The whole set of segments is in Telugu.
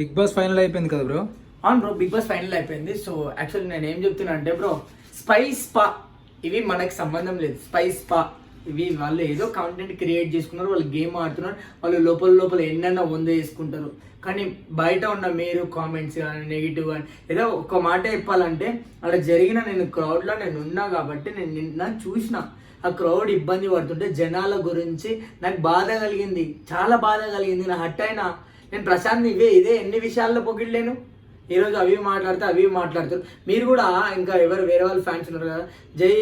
బిగ్ బాస్ ఫైనల్ అయిపోయింది కదా బ్రో అవును బ్రో బిగ్ బాస్ ఫైనల్ అయిపోయింది. సో యాక్చువల్లీ నేను ఏం చెప్తున్నా అంటే బ్రో స్పైస్ పా ఇవి మనకి సంబంధం లేదు. స్పైస్ పా ఇవి వాళ్ళు ఏదో కంటెంట్ క్రియేట్ చేసుకున్నారు వాళ్ళు గేమ్ ఆడుతున్నారు వాళ్ళు లోపల లోపల ఎన్నైనా వంద చేసుకుంటారు. కానీ బయట ఉన్న మీరు కామెంట్స్ కానీ నెగిటివ్ కానీ ఏదో ఒక మాట చెప్పాలంటే అక్కడ జరిగిన నేను క్రౌడ్లో నేను ఉన్నా కాబట్టి నేను నిన్న చూసిన ఆ క్రౌడ్ ఇబ్బంది పడుతుంటే జనాల గురించి నాకు బాధ కలిగింది. చాలా బాధ కలిగింది. నా హట్ అయినా. నేను ప్రశాంత్ ఇవే ఇదే ఎన్ని విషయాల్లో పొగిడలేను? ఈరోజు అవి మాట్లాడితే అవి మాట్లాడుతారు మీరు కూడా ఇంకా ఎవరు వేరే వాళ్ళు ఫ్యాన్స్ ఉన్నారు కదా? జై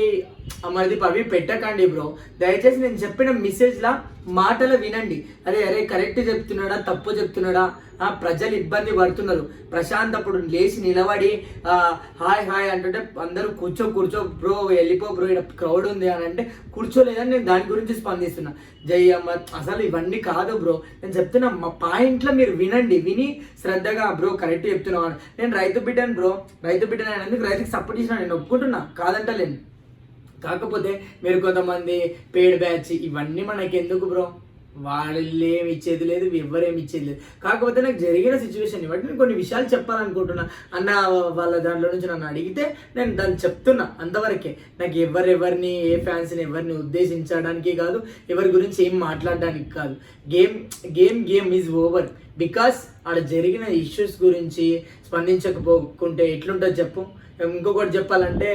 అమర్దీప్ అవి పెట్టకండి బ్రో దయచేసి నేను చెప్పిన మెసేజ్లా మాటలు వినండి. అరే అరే కరెక్ట్ చెప్తున్నాడా తప్పు చెప్తున్నాడా? ఆ, ప్రజలు ఇబ్బంది పడుతున్నారు. ప్రశాంత్ అప్పుడు లేచి నిలబడి హాయ్ హాయ్ అంటుంటే అందరూ కూర్చో కూర్చో బ్రో వెళ్ళిపో బ్రో ఇక్కడ క్రౌడ్ ఉంది అని అంటే కూర్చోలేదని నేను దాని గురించి స్పందిస్తున్నా. జై అమ్మ అసలు ఇవన్నీ కాదు బ్రో నేను చెప్తున్నా మా పాయింట్లో మీరు వినండి విని శ్రద్ధగా బ్రో కరెక్ట్ చెప్తున్నాను నేను రైతు బిడ్డను బ్రో రైతు బిడ్డను అయినందుకు రైతుకి సపోర్ట్ చేసిన నేను ఒప్పుకుంటున్నా. కాదంటలేను. కాకపోతే మీరు కొంతమంది పేడ్ బ్యాచ్ ఇవన్నీ మనకి ఎందుకు బ్రో వాళ్ళు ఇచ్చేది లేదు ఎవ్వరేమి ఇచ్చేది లేదు. కాకపోతే నాకు జరిగిన సిచ్యువేషన్ బట్టి నేను కొన్ని విషయాలు చెప్పాలనుకుంటున్నా. అన్న వాళ్ళ దాంట్లో నుంచి నన్ను అడిగితే నేను దాన్ని చెప్తున్నా అంతవరకే. నాకు ఎవరెవరిని ఏ ఫ్యాన్స్ని ఎవరిని ఉద్దేశించడానికి కాదు ఎవరి గురించి ఏం మాట్లాడడానికి కాదు. Game game game is over because ఆడ జరిగిన ఇష్యూస్ గురించి స్పందించకపోకుంటే ఎట్లుంటుంది చెప్పు? ఇంకొకటి చెప్పాలంటే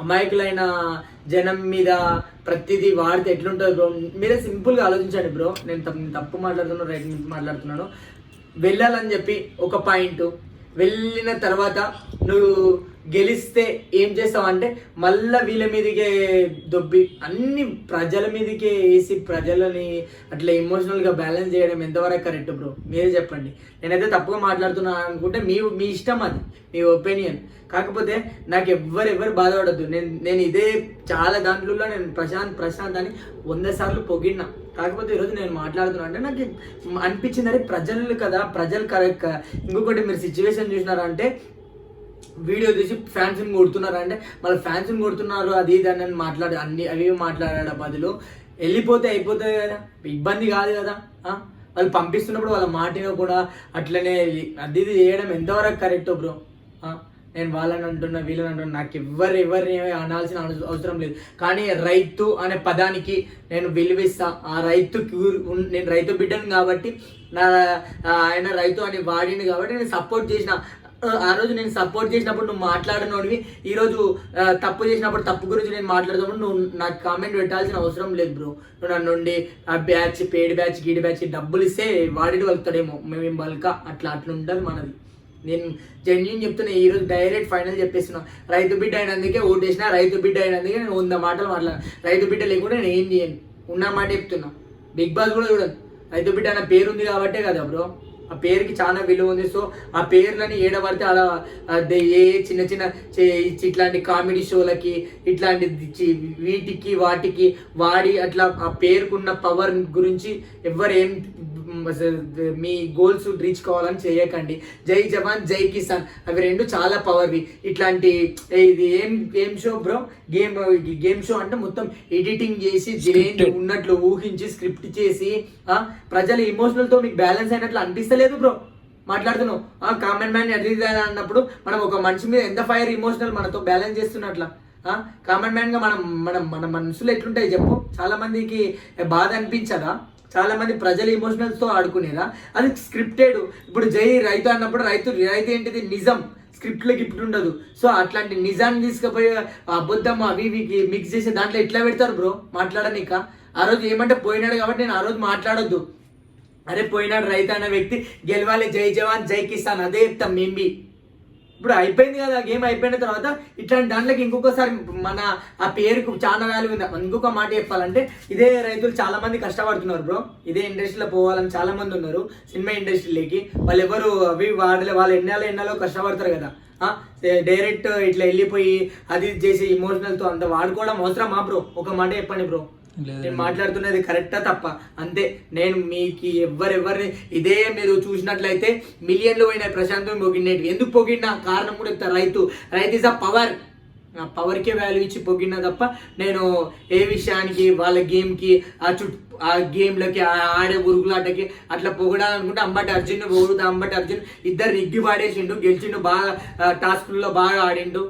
అమాయకులైన జనం మీద ప్రతిదీ వాడితే ఎట్లుంటుంది బ్రో మీరే సింపుల్గా ఆలోచించండి బ్రో నేను తప్పు నేను తప్పు మాట్లాడుతున్నాను రైట్ మాట్లాడుతున్నాను. వెళ్ళాలని చెప్పి ఒక పాయింట్ వెళ్ళిన తర్వాత నువ్వు గెలిస్తే ఏం చేస్తావు అంటే మళ్ళా వీళ్ళ మీదకే దొబ్బి అన్ని ప్రజల మీదకే వేసి ప్రజలని అట్లా ఎమోషనల్గా బ్యాలెన్స్ చేయడం ఎంతవరకు కరెక్ట్ బ్రో మీరే చెప్పండి. నేనైతే తప్పుగా మాట్లాడుతున్నా అనుకుంటే మీ మీ ఇష్టం అది. మీ ఒపీనియన్ కాకపోతే నాకు ఎవ్వరు ఎవరు బాధపడద్దు. నేను నేను ఇదే చాలా దాంట్లో నేను ప్రశాంత్ ప్రశాంత్ అని వంద సార్లు పొగిడినా. కాకపోతే ఈరోజు నేను మాట్లాడుతున్నా అంటే నాకు అనిపించింది అరే ప్రజలు కదా ప్రజలు కరెక్ట్ ఇంకొకటి మీరు సిచ్యువేషన్ చూసినారంటే వీడియో తీసి ఫ్యాన్స్ని కొడుతున్నారు అంటే మళ్ళీ ఫ్యాన్స్ని కొడుతున్నారు అది ఇది అని మాట్లాడి అన్ని అవి మాట్లాడాడు బదులు? వెళ్ళిపోతే అయిపోతుంది కదా ఇబ్బంది కాదు కదా వాళ్ళు పంపిస్తున్నప్పుడు వాళ్ళ మాటిన కూడా అట్లనే అది ఇది చేయడం ఎంతవరకు కరెక్ట్ బ్రో నేను వాళ్ళని అంటున్నా వీళ్ళని అంటున్నా నాకు ఎవరు ఎవరిని అనాల్సిన అవసరం లేదు. కానీ రైతు అనే పదానికి నేను విలువిస్తా. ఆ రైతు నేను రైతు బిడ్డను కాబట్టి నా ఆయన రైతు అని వాడిని కాబట్టి నేను సపోర్ట్ చేసిన. ఆ, రోజు నేను సపోర్ట్ చేసినప్పుడు నువ్వు మాట్లాడినోడివి. ఈరోజు తప్పు చేసినప్పుడు తప్పు గురించి నేను మాట్లాడుతున్నప్పుడు నువ్వు నాకు కామెంట్ పెట్టాల్సిన అవసరం లేదు బ్రో. నువ్వు నన్ను నుండి ఆ బ్యాచ్ పేడ్ బ్యాచ్ గీడి బ్యాచ్ డబ్బులు ఇస్తే వాడికి వలుతాడేమో మేము బల్క అట్లా అట్లా ఉంటుంది మనది. నేను జెన్యున్ చెప్తున్నా ఈరోజు డైరెక్ట్ ఫైనల్ చెప్పేస్తున్నా. రైతు బిడ్డ అయినందుకే ఓటేసిన రైతు బిడ్డ అయినందుకే నేను వంద మాటలు మాట్లాడాను. రైతు బిడ్డ లేకుండా నేను ఏం చేయను. ఉన్న మాట చెప్తున్నా. బిగ్ బాస్ కూడా చూడదు రైతు బిడ్డ అన్న పేరు ఉంది కాబట్టే కదా బ్రో. ఆ పేరుకి చాలా విలువ ఉంది. సో ఆ పేర్లని ఏడబడితే అలా ఏ చిన్న చిన్న చే- ఇట్లాంటి కామెడీ షోలకి ఇట్లాంటి వీటికి వాటికి వాడి అట్లా ఆ పేరుకున్న పవర్ గురించి ఎవరు ఏం మ్, గోల్స్ రీచ్ కావాలని చేయకండి. జై జవాన్ జై కిసాన్. అవి రెండు చాలా పవర్వి ఇట్లాంటి ఇది ఏం game show bro game game show అంటే మొత్తం ఎడిటింగ్ చేసి ఉన్నట్లు ఊహించి స్క్రిప్ట్ చేసి ఆ, ప్రజల ఎమోషనల్తో మీకు బ్యాలెన్స్ అయినట్లు అనిపిస్తలేదు బ్రో మాట్లాడుతున్నావు. ఆ కామెంట్ మ్యాన్ అని అన్నప్పుడు మనం ఒక మనిషి మీద ఎంత ఫైర్ ఇమోషనల్ మనతో బ్యాలెన్స్ చేస్తున్నట్ల? కామెంట్ మ్యాన్గా మనం మనం మన మనసులో ఎట్లుంటాయి చెప్పు? చాలా మందికి బాధ అనిపించదా? చాలా మంది ప్రజల ఆడుకునేరా? అది స్క్రిప్టెడ్ ఇప్పుడు జై రైతు అన్నప్పుడు రైతు రైతు ఏంటిది? నిజం. స్క్రిప్ట్లో గిఫ్ట్ ఉండదు. సో అట్లాంటి నిజాన్ని తీసుకుపోయి అబద్ధం అవి ఇవి మిక్స్ చేసి దాంట్లో ఎట్లా పెడతారు బ్రో? మాట్లాడనీక? ఆ రోజు ఏమంటే పోయినాడు కాబట్టి నేను ఆ రోజు మాట్లాడొద్దు. అరే పోయినాడు రైతు అన్న వ్యక్తి గెలవాలి జై జవాన్ జై కిసాన్ అదే చెప్తాం మేము ఇప్పుడు అయిపోయింది కదా గేమ్ అయిపోయిన తర్వాత ఇట్లాంటి దాంట్లోకి ఇంకొకసారి మన ఆ పేరుకు చాలా వాల్యూ ఉంది. ఇంకొక మాట చెప్పాలంటే ఇదే రైతులు చాలా మంది కష్టపడుతున్నారు బ్రో ఇదే ఇండస్ట్రీలో పోవాలని చాలా మంది ఉన్నారు సినిమా ఇండస్ట్రీలోకి వాళ్ళు ఎవరు అవి వాడలే వాళ్ళు ఎన్నాలో ఎన్నాలో కష్టపడతారు కదా. డైరెక్ట్ ఇట్లా వెళ్ళిపోయి అది ఇది చేసి ఇమోషనల్తో అంత వాడుకోవడం అవసరమా బ్రో ఒక మాట చెప్పండి బ్రో నేను మాట్లాడుతున్నది కరెక్టా తప్ప? అంతే. నేను మీకు ఎవరెవరిని ఇదే మీరు చూసినట్లయితే మిలియన్లు పోయినాయి ప్రశాంతం పొగిడినవి ఎందుకు పొగిడినా? కారణం కూడా చెప్తా. రైతు. రైతు ఇస్ అ పవర్. నా పవర్కే వాల్యూ ఇచ్చి పొగిడినా తప్ప నేను ఏ విషయానికి వాళ్ళ గేమ్కి ఆ చుట్టూ ఆ గేమ్లకి ఆ ఆడే ఉరుగులాటకి అట్లా పొగడాలనుకుంటే అంబటి అర్జున్ పొగుడుతా. అంబటి అర్జున్ ఇద్దరు నిగ్గి పాడేసిండు గెలిచిండు బాగా టాస్కుల్లో బాగా ఆడిండు.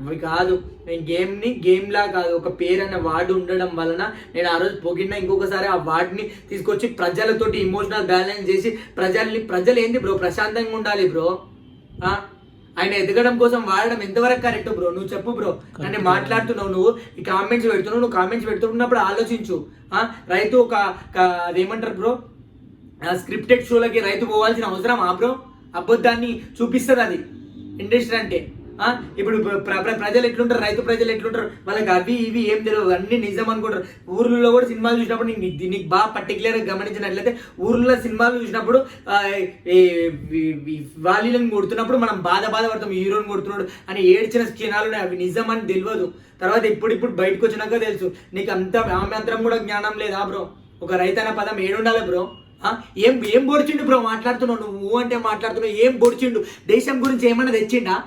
అవి కాదు నేను గేమ్ని గేమ్లా కాదు ఒక పేరు అనే వార్డు ఉండడం వలన నేను ఆ రోజు పొగిడిన ఇంకొకసారి ఆ వార్డుని తీసుకొచ్చి ప్రజలతోటి ఇమోషనల్ బ్యాలెన్స్ చేసి ప్రజల్ని ప్రజలు ఏంది బ్రో? ప్రశాంతంగా ఉండాలి బ్రో? ఆయన ఎదగడం కోసం వాడడం ఎంతవరకు కరెక్ట్ బ్రో? నువ్వు చెప్పు బ్రో. అంటే మాట్లాడుతున్నావు నువ్వు ఈ కామెంట్స్ పెడుతున్నావు నువ్వు కామెంట్స్ పెడుతున్నప్పుడు ఆలోచించు. ఆ? రైతు ఒక అదేమంటారు బ్రో? స్క్రిప్టెడ్ షోలకి రైతు పోవాల్సిన అవసరం ఆ బ్రో? అబద్ధాన్ని చూపిస్తుంది అది. ఇండస్ట్రీ అంటే? ఇప్పుడు ప్ర- ప్రజలు ఎట్లుంటారు? రైతు ప్రజలు ఎట్లుంటారు? వాళ్ళకి అవి ఇవి ఏం తెలియదు. అన్ని నిజం అనుకుంటారు. ఊర్లలో కూడా సినిమాలు చూసినప్పుడు నీకు నీకు బాగా పర్టికులర్గా గమనించినట్లయితే ఊర్లో సినిమాలు చూసినప్పుడు ఈ వాలీలను కొడుతున్నప్పుడు మనం బాధ బాధపడతాం. హీరోని కొడుతున్నాడు అని ఏడ్చిన క్షణాలు అవి నిజం అని తెలియదు. తర్వాత ఇప్పుడు ఇప్పుడు బయటకు వచ్చినాక తెలుసు. నీకు అంత ఆమ్యంతరం కూడా జ్ఞానం లేదా బ్రో? ఒక రైతన్న పదం ఏడుండాలి బ్రో? ఏం ఏం బొడిచిండు బ్రో? మాట్లాడుతున్నావు నువ్వు అంటే మాట్లాడుతున్నావు. ఏం బొడిచిండు దేశం గురించి ఏమన్నా తెచ్చిండా?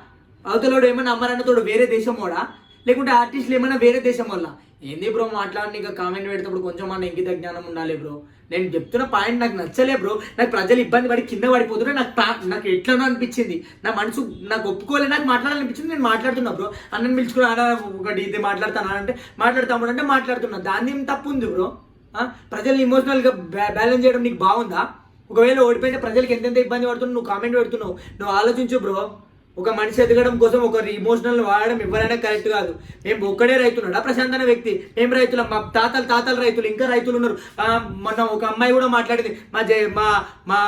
అవతలోడు ఏమన్నా అమరన్నతోడు వేరే దేశం వాడా? లేకుంటే ఆర్టిస్టులు ఏమైనా వేరే దేశం వల్ల ఏంది బ్రో మాట్లాడి ఇంకా కామెంట్ పెడతప్పుడు కొంచెం అన్న ఇంకిత జ్ఞానం ఉండాలి బ్రో. నేను చెప్తున్న పాయింట్ నాకు నచ్చలే బ్రో. నాకు ప్రజలు ఇబ్బంది పడి కింద పడిపోతుంటే నాకు పా- నాకు ఎట్లనో అనిపించింది. నా మనసు నాకు ఒప్పుకోలే నాకు మాట్లాడాలనిపించింది నేను మాట్లాడుతున్నా బ్రో. అన్నని పిలుచుకుని అన్న ఒకటి ఇది మాట్లాడతాను అంటే మాట్లాడతాము అంటే మాట్లాడుతున్నా. దాన్ని ఏం తప్పు ఉంది బ్రో? ప్రజలు ఇమోషనల్గా బ్యాలెన్స్ చేయడం నీకు బాగుందా? ఒకవేళ ఓడిపోయితే ప్రజలకు ఎంతెంత ఇబ్బంది పడుతున్నావు నువ్వు కామెంట్ పెడుతున్నావు. నువ్వు ఆలోచించు బ్రో. ఒక మనిషి ఎదగడం కోసం ఒక ఇమోషనల్ వాడడం ఎవరైనా కరెక్ట్ కాదు. మేము ఒక్కడే రైతున్నాడా ప్రశాంత్ అనే వ్యక్తి. మేము రైతులం మా తాతలు తాతలు రైతులు ఇంకా రైతులు ఉన్నారు. మొన్న ఒక అమ్మాయి కూడా మాట్లాడింది మా జై మా మా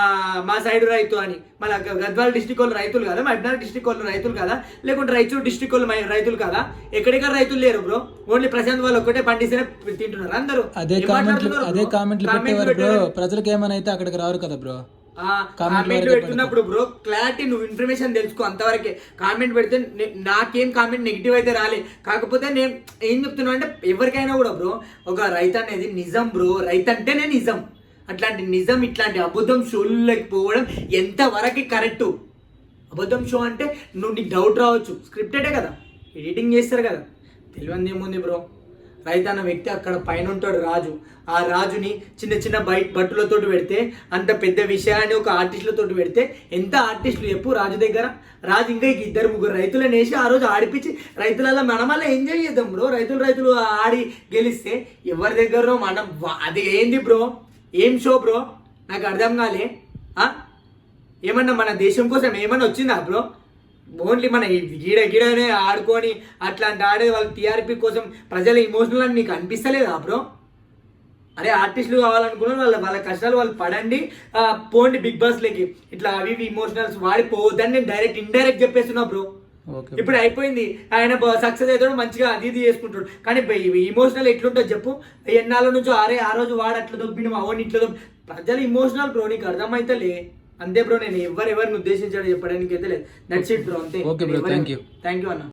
మా సైడ్ రైతు అని. మన గద్వాల డిస్టిక్ వాళ్ళు రైతులు కదా మా అడ్నార్ డిస్టిక్ వాళ్ళు రైతులు కదా లేకుంటే రైచూరు డిస్టిక్ వాళ్ళు రైతులు కదా ఎక్కడెక్కడ రైతులు లేరు బ్రో ఓన్లీ ప్రశాంత్ వాళ్ళు ఒక్కటే పండిస్తేనే తింటున్నారు అందరూ. అదే కామెంట్లు అదే? కామెంట్లు పెట్టేవారు బ్రో. ప్రజలకు ఏమైనా అయితే అక్కడికి రారు కదా బ్రో కామెంట్ పెడుతున్నప్పుడు బ్రో క్లారిటీ నువ్వు ఇన్ఫర్మేషన్ తెలుసుకో అంతవరకే. కామెంట్ పెడితే నాకేం కామెంట్ నెగిటివ్ అయితే రాలే. కాకపోతే నేను ఏం చెప్తున్నా అంటే ఎవరికైనా కూడా బ్రో ఒక రైతు అనేది నిజం బ్రో రైతు అంటేనే నిజం. అట్లాంటి నిజం ఇట్లాంటి అబద్ధం షోల్లోకి పోవడం ఎంతవరకు కరెక్టు అబద్ధం షో అంటే నువ్వు నీకు డౌట్ రావచ్చు. స్క్రిప్టెడే కదా. ఎడిటింగ్ చేస్తారు కదా. తెలియంది ఏముంది బ్రో రైతు అన్న వ్యక్తి అక్కడ పైన ఉంటాడు రాజు. ఆ రాజుని చిన్న చిన్న బయట బట్టులతో పెడితే అంత పెద్ద విషయాన్ని ఒక ఆర్టిస్టులతో పెడితే ఎంత ఆర్టిస్టులు చెప్పు రాజు దగ్గర. రాజు ఇంకా ఇక ఇద్దరు ముగ్గురు రైతులను వేసి ఆ రోజు ఆడిపించి రైతులలో మనమల్ల ఎంజాయ్ చేద్దాం బ్రో. రైతులు రైతులు ఆడి గెలిస్తే ఎవరి దగ్గర మనం అది ఏంది బ్రో? ఏం షో బ్రో? నాకు అర్థం కాలే. ఏమన్నా మన దేశం కోసం ఏమన్నా వచ్చిందా బ్రో? ఓన్లీ మన గీడ గీడనే ఆడుకొని అట్లాంటి ఆడే వాళ్ళ టీఆర్పీ కోసం ప్రజల ఇమోషనల్ అని నీకు అనిపిస్తలేదా బ్రో అరే ఆర్టిస్టులు కావాలనుకున్న వాళ్ళ వాళ్ళ కష్టాలు వాళ్ళు పడండి. పోండి బిగ్ బాస్లోకి ఇట్లా అవి ఇవి ఇమోషనల్స్ వాడిపోవద్దని నేను డైరెక్ట్ ఇండైరెక్ట్ చెప్పేస్తున్నా బ్రో ఇప్పుడు అయిపోయింది. ఆయన సక్సెస్ అవుతాడు మంచిగా అది ఇది చేసుకుంటాడు. కానీ ఇమోషనల్ ఎట్లుంటుంది చెప్పు. ఎన్నాళ్ళ నుంచో అరే ఆ రోజు వాడు అట్లా దొబ్బిన మా ఓన్ ఇట్లా దొబ్బి. ప్రజలు ఇమోషనల్ బ్రో నీకు అర్థమైతలే. అంతే బ్రో నేను ఎవరెవరిని ఉద్దేశించాడు చెప్పడానికి అయితే లేదు. ఇట్ బ్రో అంతే. Okay bro, thank you. Thank you అన్న.